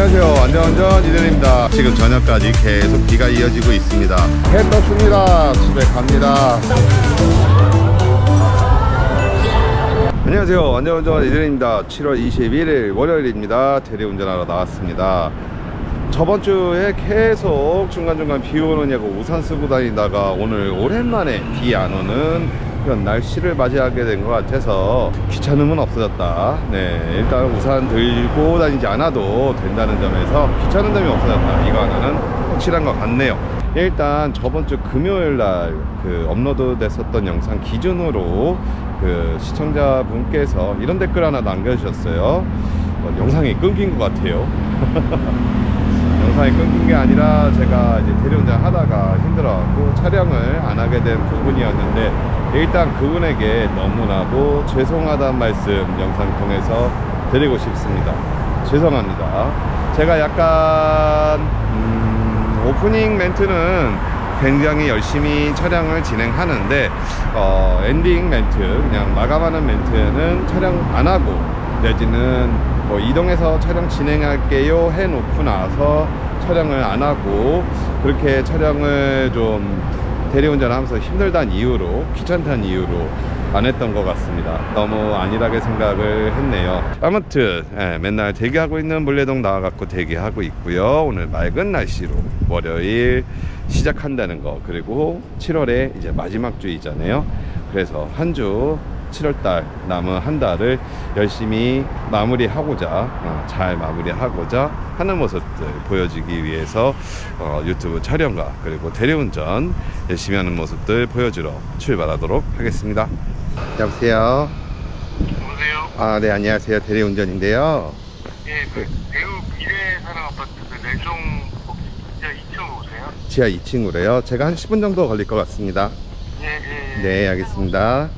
안녕하세요. 안전운전 이대입니다. 지금 저녁까지 계속 비가 이어지고 있습니다. 해 떴습니다. 집에 갑니다. 안녕하세요. 안전운전 이대입니다. 7월 21일 월요일입니다. 대리운전하러 나왔습니다. 저번 주에 계속 중간중간 비 오느냐고 우산 쓰고 다니다가 오늘 오랜만에 비 안 오는 그런 날씨를 맞이하게 된 것 같아서 귀찮음은 없어졌다. 네, 일단 우산 들고 다니지 않아도 된다는 점에서 귀찮은 점이 없어졌다. 이거 하나는 확실한 것 같네요. 일단 저번 주 금요일 날그 업로드 됐었던 영상 기준으로 그 시청자분께서 이런 댓글 하나 남겨주셨어요. 어, 영상이 끊긴 것 같아요. 영상이 끊긴 게 아니라 제가 이제 대리운전 하다가 힘들어갖고 촬영을 안 하게 된 부분이었는데 일단 그분에게 너무나도 죄송하다는 말씀 영상 통해서 드리고 싶습니다. 죄송합니다. 제가 약간 음, 오프닝 멘트는 굉장히 열심히 촬영을 진행하는데 어, 엔딩 멘트 그냥 마감하는 멘트는 촬영 안 하고 내지는 뭐 이동해서 촬영 진행할게요 해놓고 나서 촬영을 안 하고 그렇게 촬영을 좀 대리운전 하면서 힘들다는 이유로 귀찮다는 이유로 안 했던 것 같습니다. 너무 안일하게 생각을 했네요. 아무튼 예, 맨날 대기하고 있는 물레동 나와갖고 대기하고 있고요. 오늘 맑은 날씨로 월요일 시작한다는 거. 그리고 7월에 이제 마지막 주이잖아요. 그래서 한 주 7월달 남은 한 달을 열심히 마무리하고자 어, 잘 마무리하고자 하는 모습들 보여주기 위해서 어, 유튜브 촬영과 그리고 대리운전 열심히 하는 모습들 보여주러 출발하도록 하겠습니다. 여보세요. 여보세요? 아, 네, 안녕하세요. 대리운전인데요. 예, 그 배우 미래사랑 아파트 그 내종 혹시 진짜 2층 오세요? 지하 2층으로요. 제가 한 10분 정도 걸릴 것 같습니다. 예, 예. 예. 네, 알겠습니다.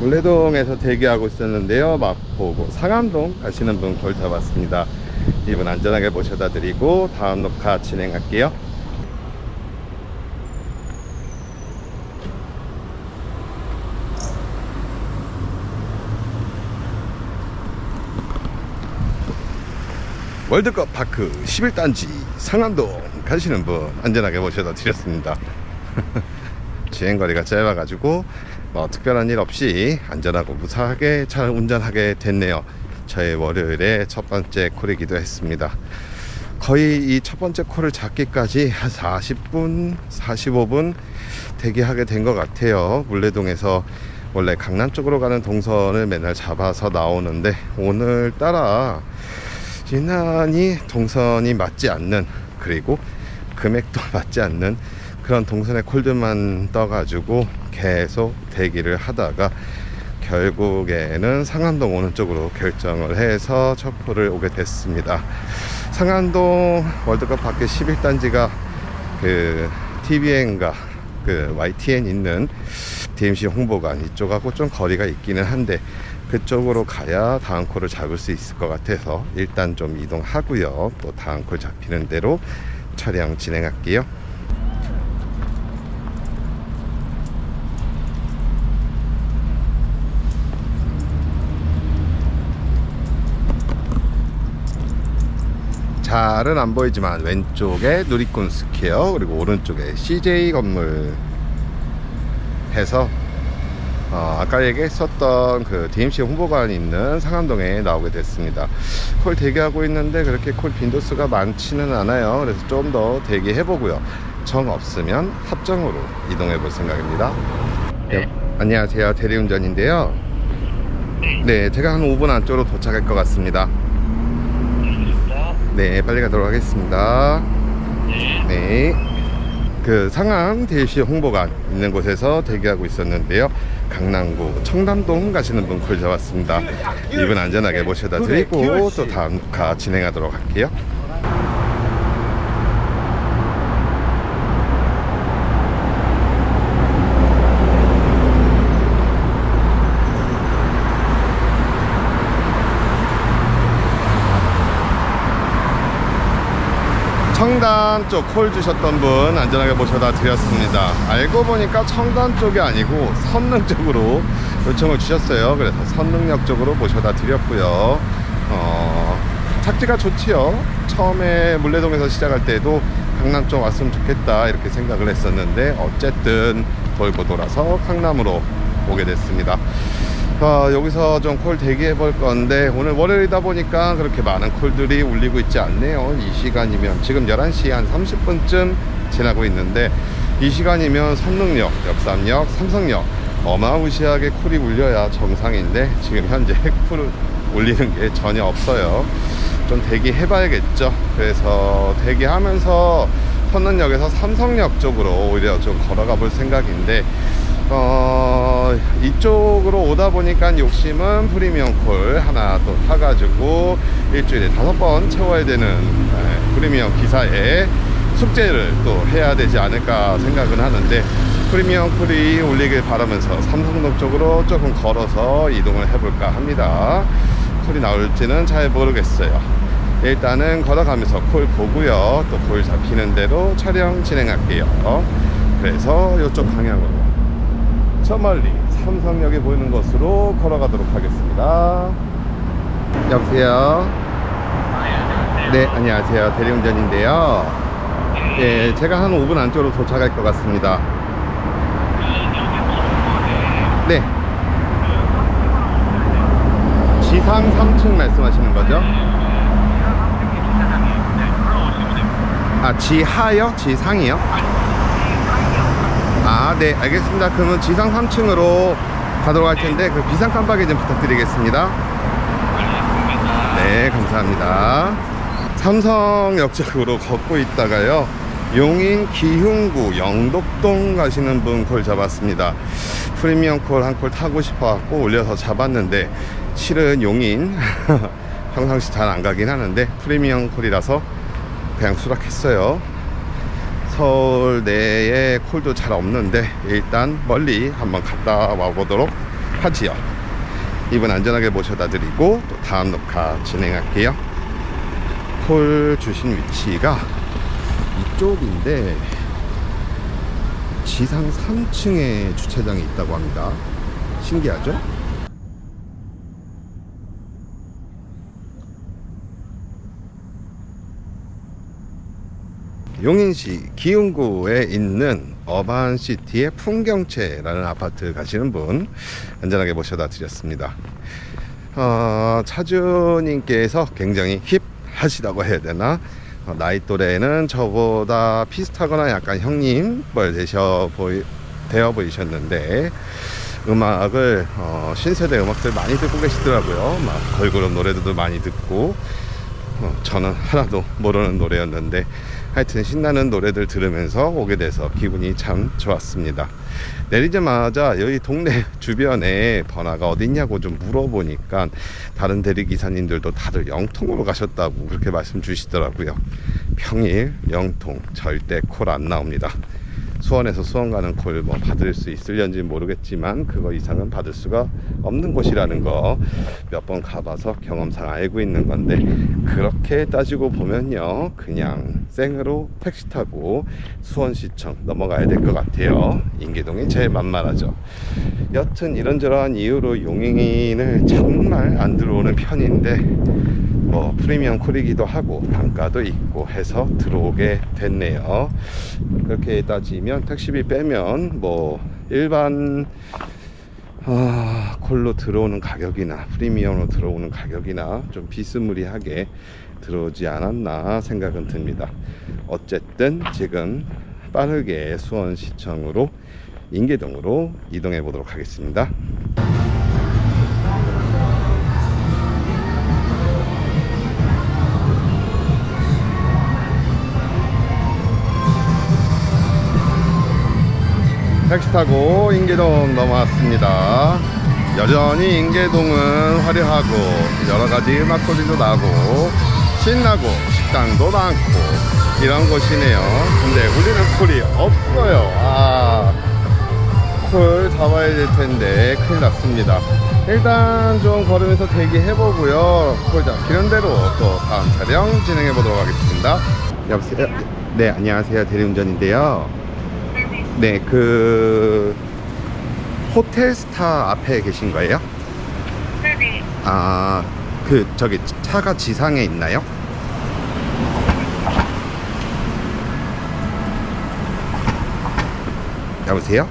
물레동에서 대기하고 있었는데요. 마포구 상암동 가시는 분 골 잡았습니다. 이분 안전하게 모셔다 드리고 다음 녹화 진행할게요. 월드컵 파크 11단지 상암동 가시는 분 안전하게 모셔다 드렸습니다. 주행거리가 짧아가지고 뭐 특별한 일 없이 안전하고 무사하게 잘 운전하게 됐네요. 저의 월요일의 첫 번째 콜이기도 했습니다. 거의 이 첫 번째 콜을 잡기까지 한 40분, 45분 대기하게 된 것 같아요. 물레동에서 원래 강남 쪽으로 가는 동선을 맨날 잡아서 나오는데 오늘따라 유난히 동선이 맞지 않는 그리고 금액도 맞지 않는 그런 동선의 콜들만 떠가지고 계속 대기를 하다가 결국에는 상암동 오는 쪽으로 결정을 해서 첫 콜을 오게 됐습니다. 상암동 월드컵 밖에 11단지가 그 TVN과 그 YTN 있는 DMC 홍보관 이쪽하고 좀 거리가 있기는 한데 그쪽으로 가야 다음 콜을 잡을 수 있을 것 같아서 일단 좀 이동하고요. 또 다음 콜 잡히는 대로 촬영 진행할게요. 잘은 안 보이지만 왼쪽에 누리꾼 스퀘어 그리고 오른쪽에 CJ 건물 해서 어, 아까 얘기했었던 그 DMC 홍보관이 있는 상암동에 나오게 됐습니다. 콜 대기하고 있는데 그렇게 콜 빈도수가 많지는 않아요. 그래서 좀 더 대기해 보고요. 정 없으면 합정으로 이동해 볼 생각입니다. 네. 안녕하세요. 대리운전인데요. 네. 네, 제가 한 5분 안쪽으로 도착할 것 같습니다. 네, 빨리 가도록 하겠습니다. 네. 네. 그 상암 대시 홍보관 있는 곳에서 대기하고 있었는데요. 강남구 청담동 가시는 분 콜 잡았습니다. 이분 안전하게 모셔다 드리고 또 다음 녹화 진행하도록 할게요. 청담 쪽 콜 주셨던 분 안전하게 모셔다 드렸습니다. 알고 보니까 청담 쪽이 아니고 선릉 쪽으로 요청을 주셨어요. 그래서 선릉역 쪽으로 모셔다 드렸고요. 어, 착지가 좋지요. 처음에 물레동에서 시작할 때도 강남 쪽 왔으면 좋겠다 이렇게 생각을 했었는데 어쨌든 돌고 돌아서 강남으로 오게 됐습니다. 아, 여기서 좀 콜 대기해 볼 건데 오늘 월요일이다 보니까 그렇게 많은 콜들이 울리고 있지 않네요. 이 시간이면 지금 11시 한 30분쯤 지나고 있는데 이 시간이면 성능역, 역삼역, 삼성역 어마무시하게 콜이 울려야 정상인데 지금 현재 콜을 울리는 게 전혀 없어요. 좀 대기해 봐야겠죠. 그래서 대기하면서 선릉역에서 삼성역 쪽으로 오히려 좀 걸어가 볼 생각인데 어, 이쪽으로 오다 보니까 욕심은 프리미엄 콜 하나 또 타가지고 일주일에 다섯 번 채워야 되는 에, 프리미엄 기사에 숙제를 또 해야 되지 않을까 생각은 하는데 프리미엄 콜이 올리길 바라면서 삼성동 쪽으로 조금 걸어서 이동을 해볼까 합니다. 콜이 나올지는 잘 모르겠어요. 일단은 걸어가면서 콜 보고요. 또 콜 잡히는 대로 촬영 진행할게요. 그래서 이쪽 방향으로 저 멀리 삼성역이 보이는 곳으로 걸어가도록 하겠습니다. 여보세요? 네, 안녕하세요. 대리운전인데요. 예, 제가 한 5분 안쪽으로 도착할 것 같습니다. 네. 지상 3층 말씀하시는 거죠? 아, 지하요? 지상이요? 아, 네, 알겠습니다. 그러면 지상 3층으로 가도록 할 텐데, 그 비상 깜빡이 좀 부탁드리겠습니다. 네, 감사합니다. 삼성역 쪽으로 걷고 있다가요. 용인 기흥구 영덕동 가시는 분 콜 잡았습니다. 프리미엄 콜 한 콜 타고 싶어 갖고 올려서 잡았는데 실은 용인 평상시 잘 안 가긴 하는데 프리미엄 콜이라서 그냥 수락했어요. 서울 내에 콜도 잘 없는데 일단 멀리 한번 갔다 와 보도록 하지요. 이분 안전하게 모셔다 드리고 또 다음 녹화 진행할게요. 콜 주신 위치가 이쪽인데 지상 3층에 주차장이 있다고 합니다. 신기하죠? 용인시 기흥구에 있는 어반시티의 풍경채라는 아파트 가시는 분 안전하게 모셔다 드렸습니다. 어, 차주님께서 굉장히 힙하시다고 해야 되나? 어, 나이 또래는 저보다 비슷하거나 약간 형님 뻘 되셔 보이, 되어 보이셨는데 음악을 어, 신세대 음악들 많이 듣고 계시더라고요. 막 걸그룹 노래들도 많이 듣고 어, 저는 하나도 모르는 노래였는데 하여튼 신나는 노래들 들으면서 오게 돼서 기분이 참 좋았습니다. 내리자마자 여기 동네 주변에 번화가 어딨냐고 좀 물어보니까 다른 대리기사님들도 다들 영통으로 가셨다고 그렇게 말씀 주시더라고요. 평일 영통 절대 콜 안 나옵니다. 수원에서 수원 가는 콜 뭐 받을 수 있을런지 모르겠지만 그거 이상은 받을 수가 없는 곳이라는 거 몇 번 가봐서 경험상 알고 있는 건데 그렇게 따지고 보면요. 그냥 생으로 택시 타고 수원시청 넘어가야 될 것 같아요. 인계동이 제일 만만하죠. 여튼 이런저런 이유로 용인을 정말 안 들어오는 편인데 뭐 프리미엄 콜이기도 하고 단가도 있고 해서 들어오게 됐네요. 그렇게 따지면 택시비 빼면 뭐 일반 아, 콜로 들어오는 가격이나 프리미엄으로 들어오는 가격이나 좀 비스무리하게 들어오지 않았나 생각은 듭니다. 어쨌든 지금 빠르게 수원시청으로 인계동으로 이동해 보도록 하겠습니다. 택시 타고 인계동 넘어왔습니다. 여전히 인계동은 화려하고 여러 가지 음악 소리도 나고 신나고 식당도 많고 이런 곳이네요. 근데 우리는 콜이 없어요. 아, 콜 잡아야 될 텐데 큰일 났습니다. 일단 좀 걸으면서 대기해보고요. 콜 잡히는 대로 또 다음 촬영 진행해 보도록 하겠습니다. 여보세요? 네, 안녕하세요. 대리운전인데요. 네, 그 호텔 스타 앞에 계신 거예요? 네네. 아, 그 저기 차가 지상에 있나요? 여보세요?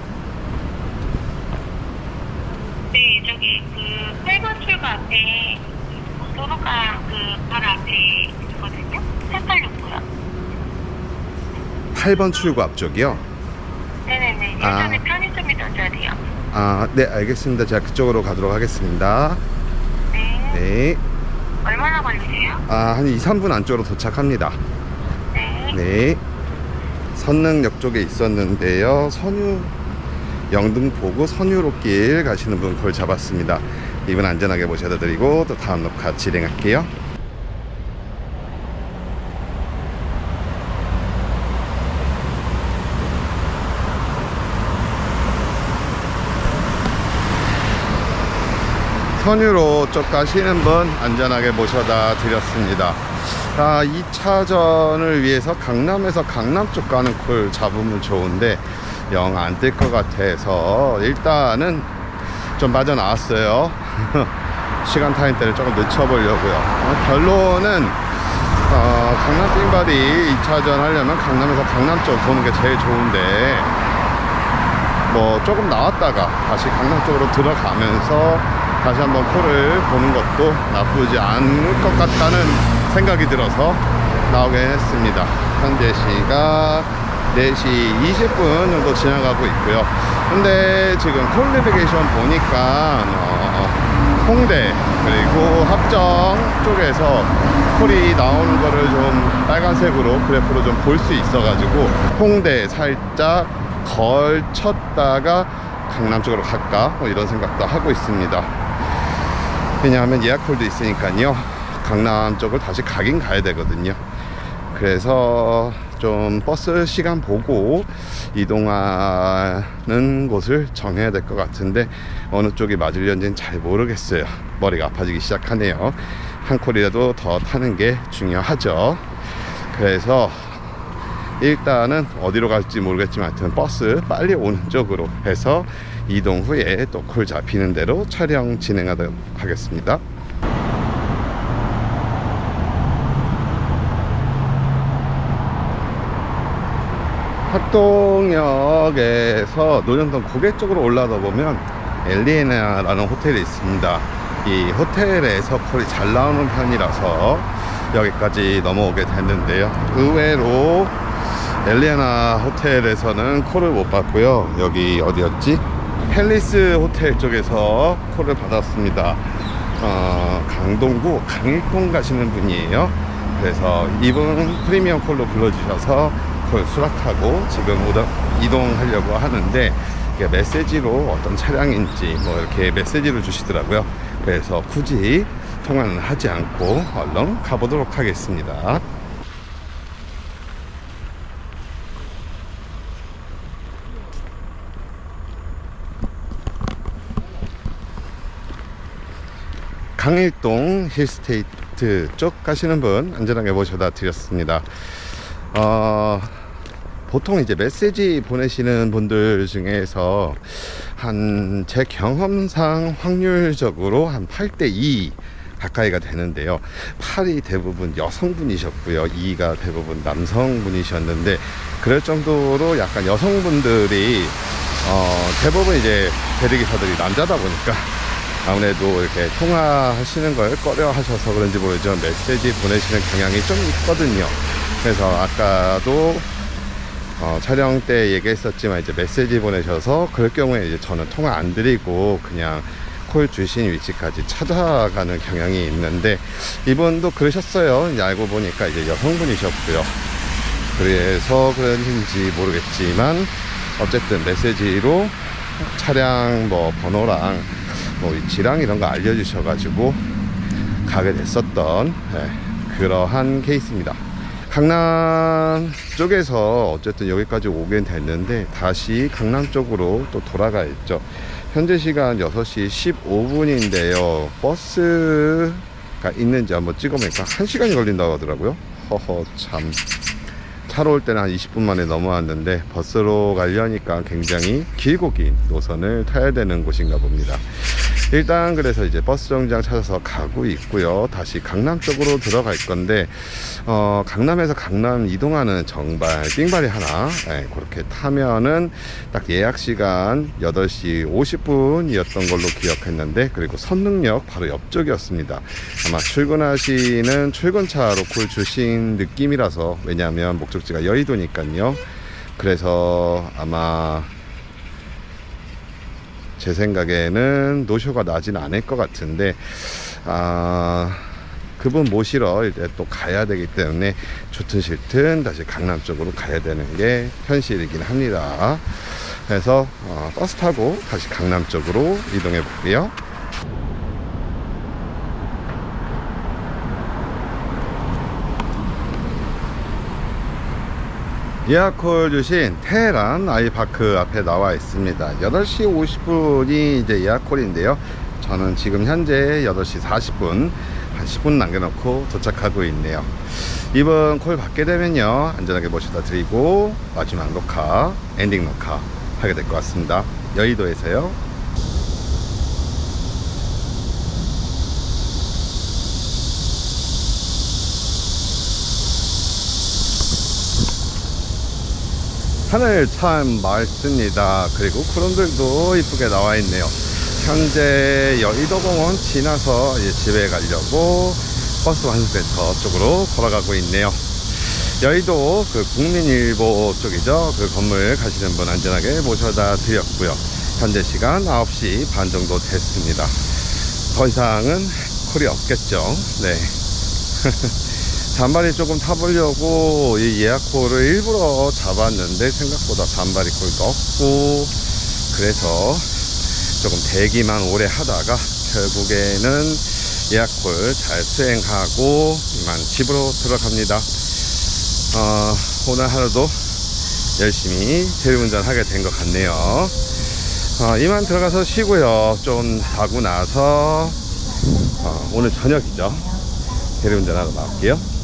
네, 저기 그 8번 출구 앞에 그 도로가 그 바로 앞에 있거든요. 886고요. 8번 출구 앞쪽이요? 네네네. 아. 예전에 편의점이던 자리요. 아, 네, 알겠습니다. 제가 그쪽으로 가도록 하겠습니다. 네. 네. 얼마나 걸리세요? 아, 한 2, 3분 안쪽으로 도착합니다. 네. 네. 선릉역 쪽에 있었는데요. 선유 영등포구 선유로길 가시는 분걸 잡았습니다. 이분 안전하게 모셔다 드리고 또 다음 녹화 진행할게요. 선유로 쪽 가시는 분 안전하게 모셔다 드렸습니다. 아, 2차전을 위해서 강남에서 강남 쪽 가는 콜 잡으면 좋은데 영 안 뜰 것 같아서 일단은 좀 빠져나왔어요. 시간 타임 때를 조금 늦춰보려고요. 어, 결론은 어, 강남 띵바리 2차전 하려면 강남에서 강남 쪽 도는 게 제일 좋은데 뭐 조금 나왔다가 다시 강남 쪽으로 들어가면서 다시 한번 콜을 보는 것도 나쁘지 않을 것 같다는 생각이 들어서 나오게 했습니다. 현재 시각 4시 20분 정도 지나가고 있고요. 근데 지금 콜 내비게이션 보니까 어, 홍대 그리고 합정 쪽에서 콜이 나오는 거를 좀 빨간색으로 그래프로 좀 볼 수 있어 가지고 홍대 살짝 걸쳤다가 강남 쪽으로 갈까 뭐 이런 생각도 하고 있습니다. 왜냐하면 예약콜도 있으니까요. 강남 쪽을 다시 가긴 가야 되거든요. 그래서 좀 버스 시간 보고 이동하는 곳을 정해야 될 것 같은데 어느 쪽이 맞을려는지는 잘 모르겠어요. 머리가 아파지기 시작하네요. 한 콜이라도 더 타는 게 중요하죠. 그래서 일단은 어디로 갈지 모르겠지만 하여튼 버스 빨리 오는 쪽으로 해서 이동 후에 또 콜 잡히는 대로 촬영 진행하도록 하겠습니다. 합동역에서 노년동 고개 쪽으로 올라다 보면 엘리에나라는 호텔이 있습니다. 이 호텔에서 콜이 잘 나오는 편이라서 여기까지 넘어오게 됐는데요. 의외로 엘리에나 호텔에서는 콜을 못 받고요. 여기 어디였지? 팰리스 호텔 쪽에서 콜을 받았습니다. 어, 강동구 강일동 가시는 분이에요. 그래서 이분 프리미엄 콜로 불러주셔서 콜 수락하고 지금 이동하려고 하는데 메시지로 어떤 차량인지 뭐 이렇게 메시지를 주시더라고요. 그래서 굳이 통화는 하지 않고 얼른 가보도록 하겠습니다. 강일동 힐스테이트 쪽 가시는 분 안전하게 모셔다 드렸습니다. 어, 보통 이제 메시지 보내시는 분들 중에서 한 제 경험상 확률적으로 한 8대 2 가까이가 되는데요. 8이 대부분 여성분이셨고요. 2가 대부분 남성분이셨는데 그럴 정도로 약간 여성분들이 어, 대부분 이제 대리기사들이 남자다 보니까 아무래도 이렇게 통화하시는 걸 꺼려 하셔서 그런지 모르지만 메시지 보내시는 경향이 좀 있거든요. 그래서 아까도 어, 촬영 때 얘기했었지만 이제 메시지 보내셔서 그럴 경우에 이제 저는 통화 안 드리고 그냥 콜 주신 위치까지 찾아가는 경향이 있는데 이분도 그러셨어요. 알고 보니까 이제 여성분이셨고요. 그래서 그런지 모르겠지만 어쨌든 메시지로 차량 뭐 번호랑 뭐 위치랑 이런 거 알려주셔가지고 가게 됐었던 네, 그러한 케이스입니다. 강남 쪽에서 어쨌든 여기까지 오게 됐는데 다시 강남 쪽으로 또 돌아가 있죠. 현재 시간 6시 15분인데요. 버스가 있는지 한번 찍어보니까 1시간이 걸린다고 하더라고요. 허허 참. 차로 올 때는 한 20분 만에 넘어왔는데 버스로 가려니까 굉장히 길고 긴 노선을 타야 되는 곳인가 봅니다. 일단 그래서 이제 버스 정류장 찾아서 가고 있고요. 다시 강남 쪽으로 들어갈 건데 어, 강남에서 강남 이동하는 정발 띵발이 하나 예, 그렇게 타면은 딱 예약 시간 8시 50분이었던 걸로 기억했는데 그리고 선릉역 바로 옆쪽이었습니다. 아마 출근하시는 출근차로 콜 주신 느낌이라서 왜냐하면 목적지가 여의도니까요. 그래서 아마 제 생각에는 노쇼가 나진 않을 것 같은데 아 그분 모시러 이제 또 가야 되기 때문에 좋든 싫든 다시 강남 쪽으로 가야 되는 게 현실이긴 합니다. 그래서 어, 버스 타고 다시 강남 쪽으로 이동해 볼게요. 예약콜 주신 테헤란 아이파크 앞에 나와 있습니다. 8시 50분이 이제 예약콜인데요. 저는 지금 현재 8시 40분, 한 10분 남겨놓고 도착하고 있네요. 이번 콜 받게 되면요. 안전하게 모셔다 드리고 마지막 녹화, 엔딩 녹화 하게 될 것 같습니다. 여의도에서요. 하늘 참 맑습니다. 그리고 구름들도 이쁘게 나와 있네요. 현재 여의도공원 지나서 집에 가려고 버스 환승센터 쪽으로 걸어가고 있네요. 여의도 그 국민일보 쪽이죠. 그 건물 가시는 분 안전하게 모셔다 드렸고요. 현재 시간 9시 반 정도 됐습니다. 더 이상은 콜이 없겠죠. 네. 잔바리 조금 타보려고 이 예약콜을 일부러 잡았는데 생각보다 잔바리 콜도 없고 그래서 조금 대기만 오래 하다가 결국에는 예약콜 잘 수행하고 이만 집으로 들어갑니다. 어, 오늘 하루도 열심히 대리운전 하게 된 것 같네요. 어, 이만 들어가서 쉬고요. 좀 자고 나서 어, 오늘 저녁이죠. 대리운전 하러 나올게요.